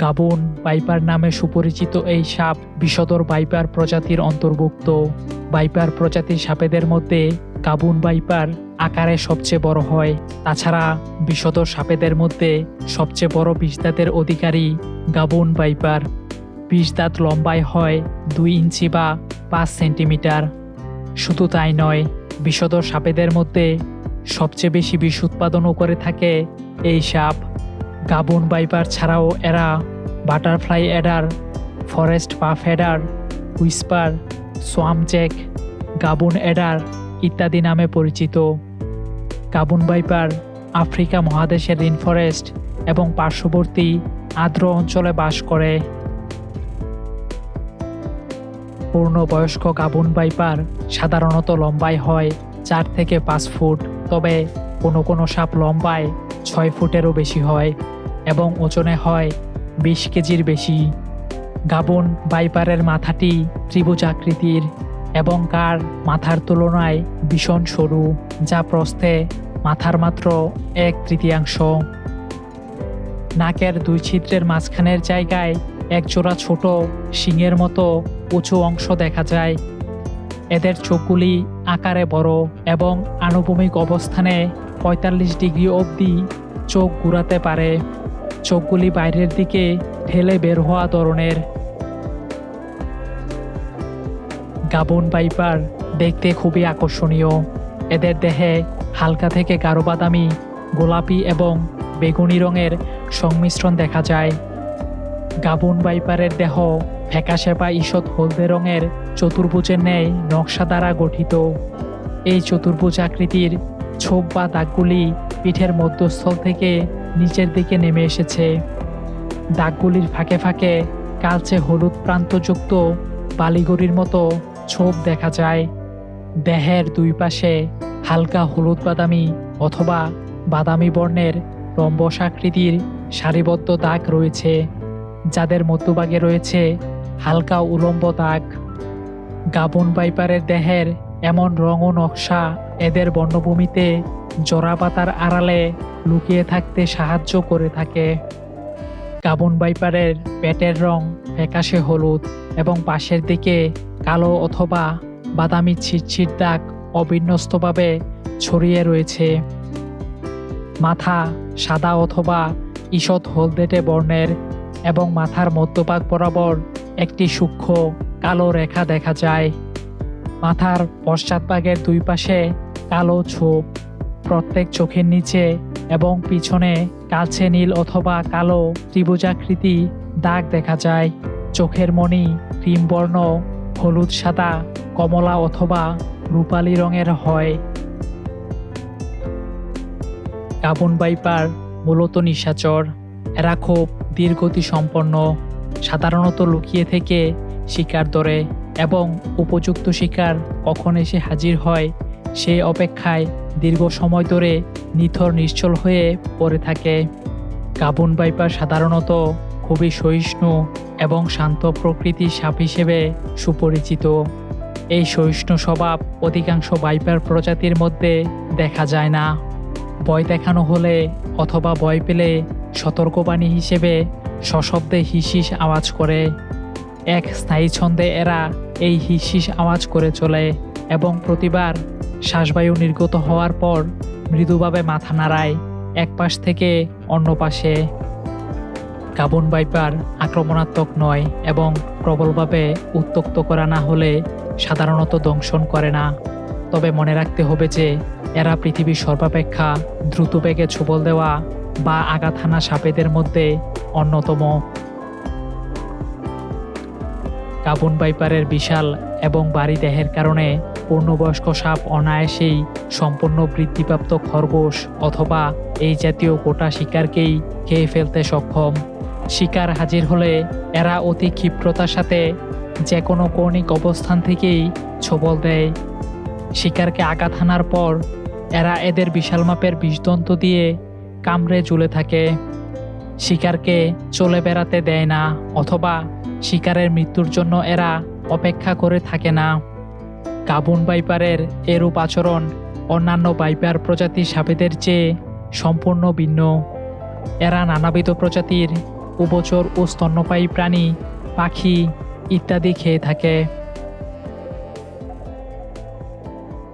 গাবুন বাইপার নামে সুপরিচিত এই সাপ বিষধর বাইপার প্রজাতির অন্তর্ভুক্ত। বাইপার প্রজাতির সাপেদের মধ্যে গাবুন বাইপার আকারে সবচেয়ে বড় হয়। তাছাড়া বিষধর সাপেদের মধ্যে সবচেয়ে বড় বিষদাঁতের অধিকারী গাবুন বাইপার বিষদাঁত লম্বায় হয় দুই ইঞ্চি বা পাঁচ সেন্টিমিটার। শুধু তাই নয় বিষধর সাপেদের মধ্যে সবচেয়ে বেশি বিষ উৎপাদনও করে থাকে এই সাপ। গাবুন বাইপার ছাড়াও এরা butterfly adder, forest puff adder, whisper swamp jack Gaboon adder ইত্যাদি নামে পরিচিত। গাবুন বাইপার আফ্রিকা মহাদেশের রিন ফরেস্ট এবং পার্শ্ববর্তী আর্দ্র অঞ্চলে বাস করে। পূর্ণবয়স্ক গাবুন বাইপার সাধারণত লম্বায় হয় চার থেকে পাঁচ ফুট, তবে কোনো কোনো সাপ লম্বায় ছয় ফুটেরও বেশি হয় এবং ওজনে হয় বিশ কেজির বেশি। গাবন, বাইপারের মাথাটি ত্রিভুজ আকৃতির এবং কার মাথার তুলনায় ভীষণ সরু, যা প্রস্থে মাথার মাত্র এক তৃতীয়াংশ। নাকের দুই ছিদ্রের মাঝখানের জায়গায় একজোড়া ছোট শিঙের মতো উঁচু অংশ দেখা যায়। এদের চোখগুলি আকারে বড় এবং আনুভূমিক অবস্থানে পঁয়তাল্লিশ ডিগ্রি অবধি চোখ ঘুরাতে পারে। চোখগুলি বাইরের দিকে ঠেলে বের হওয়া ধরনের। গাবন বাইপার দেখতে খুবই আকর্ষণীয়। এদের দেহে হালকা থেকে গাঢ় বাদামি, গোলাপি এবং বেগুনি রঙের সংমিশ্রণ দেখা যায়। গাবন বাইপারের দেহ ফ্যাকাশে বা ঈষৎ হলদে রঙের চতুর্ভুজের ন্যায় নকশা দ্বারা গঠিত। এই চতুর্ভুজ আকৃতির ছোপ বা দাগগুলি পিঠের মধ্যস্থল থেকে নিচের দিকে নেমে এসেছে। দাগগুলির ফাঁকে ফাঁকে কালচে হলুদ প্রান্তযুক্ত বালিগড়ির মতো ছোপ দেখা যায়। দেহের দুই পাশে হালকা হলুদ বাদামি অথবা বাদামি বর্ণের রম্বস আকৃতির সারিবদ্ধ দাগ রয়েছে, যাদের মধ্যভাগে রয়েছে হালকা উলম্ব দাগ। গাবন বাইপারের দেহের এমন রং ও নকশা এদের বর্ণভূমিতে জোড়া পাতার আড়ালে লুকিয়ে থাকতে সাহায্য করে থাকে। গাবন বাইপারের পেটের রং ফ্যাকাশে হলুদ এবং পাশের দিকে কালো অথবা বাদামি ছিটছিট দাগ অবিন্যস্তভাবে ছড়িয়ে রয়েছে। মাথা সাদা অথবা ঈষৎ হলদেটে বর্ণের এবং মাথার মধ্যভাগ বরাবর একটি সূক্ষ্ম কালো রেখা দেখা যায়। মাথার পশ্চাৎভাগের দুই পাশে কালো ছোপ, প্রত্যেক চোখের নিচে এবং পিছনে কালচে নীল অথবা কালো ত্রিভুজাকৃতি দাগ দেখা যায়। চোখের মণি ক্রিম বর্ণ হলুদ সাদা, কমলা অথবা রূপালি রঙের হয়। কাবুন বাইপার মূলত নিশাচর এরা খুব দীর্ঘতি সম্পন্ন সাধারণত লুকিয়ে থেকে শিকার ধরে। এবং উপযুক্ত শিকার কখন এসে হাজির হয়, সে অপেক্ষায় দীর্ঘ সময় ধরে নিথর নিশ্চল হয়ে পড়ে থাকে। কাবুন বাইপার সাধারণত খুবই সহিষ্ণু এবং শান্ত প্রকৃতির সাপ হিসেবে সুপরিচিত। এই সহিষ্ণু স্বভাব অধিকাংশ বাইপার প্রজাতির মধ্যে দেখা যায় না। ভয় দেখানো হলে অথবা ভয় পেলে সতর্কবাণী হিসেবে সশব্দে হিসিস আওয়াজ করে। এক স্থায়ী ছন্দে এরা এই হিসিস আওয়াজ করে চলে এবং প্রতিবার শ্বাসবায়ু নির্গত হওয়ার পর মৃদুভাবে মাথা নাড়ায় এক পাশ থেকে অন্য পাশে। কাবুন বাইপার আক্রমণাত্মক নয় এবং প্রবলভাবে উত্তক্ত করা না হলে সাধারণত দংশন করে না। তবে মনে রাখতে হবে যে এরা পৃথিবীর সর্বাপেক্ষা দ্রুত বেগে ছোবল দেওয়া বা হানা সাপেদের মধ্যে অন্যতম। কাবুন বাইপারের বিশাল এবং বাড়ি দেহের কারণে পূর্ণবয়স্ক সাপ অনায়াসেই সম্পূর্ণ বৃদ্ধিপ্রাপ্ত খরগোশ অথবা এই জাতীয় গোটা শিকারকেই খেয়ে ফেলতে সক্ষম। শিকার হাজির হলে এরা অতি ক্ষিপ্রতার সাথে যে কোনো কৌণিক অবস্থান থেকেই ছবল দেয়। শিকারকে আঘাত হানার পর এরা এদের বিশাল মাপের বিষদন্ত দিয়ে কামড়ে ঝুলে থাকে। শিকারকে চলে বেড়াতে দেয় না অথবা শিকারের মৃত্যুর জন্য এরা অপেক্ষা করে থাকে না। কাবুন বাইপারের এরূপ আচরণ অন্যান্য বাইপার প্রজাতির সাপেদের চেয়ে সম্পূর্ণ ভিন্ন। এরা নানাবিধ প্রজাতির উভচর ও স্তন্যপায়ী প্রাণী, পাখি ইত্যাদি খেয়ে থাকে।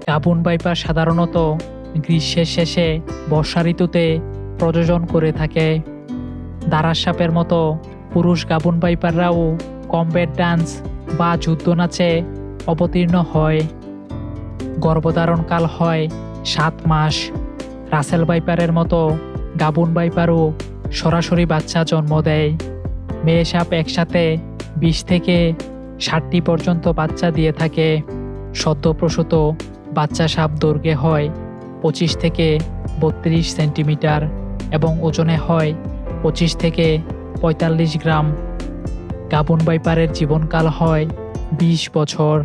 গাবুন বাইপার সাধারণত গ্রীষ্মের শেষে বর্ষা ঋতুতে প্রযোজন করে থাকে। দারাস সাপের মতো পুরুষ গাবুন বাইপাররাও কমব্যাট ডান্স বা যুদ্ধ নাচে অবতীর্ণ হয়। গর্ভধারণকাল হয় সাত মাস। রাসেল বাইপারের মতো গাবুন বাইপারও সরাসরি বাচ্চা জন্ম দেয়। মেয়ে সাপ একসাথে বিশ থেকে ষাটটি পর্যন্ত বাচ্চা দিয়ে থাকে। সদ্যপ্রসূত বাচ্চা সাপ দৈর্ঘ্যে হয় পঁচিশ থেকে বত্রিশ সেন্টিমিটার এবং ওজনে হয় পঁচিশ থেকে পঁয়তাল্লিশ গ্রাম। গাবন বাইপারের জীবনকাল হয় বিশ বছর।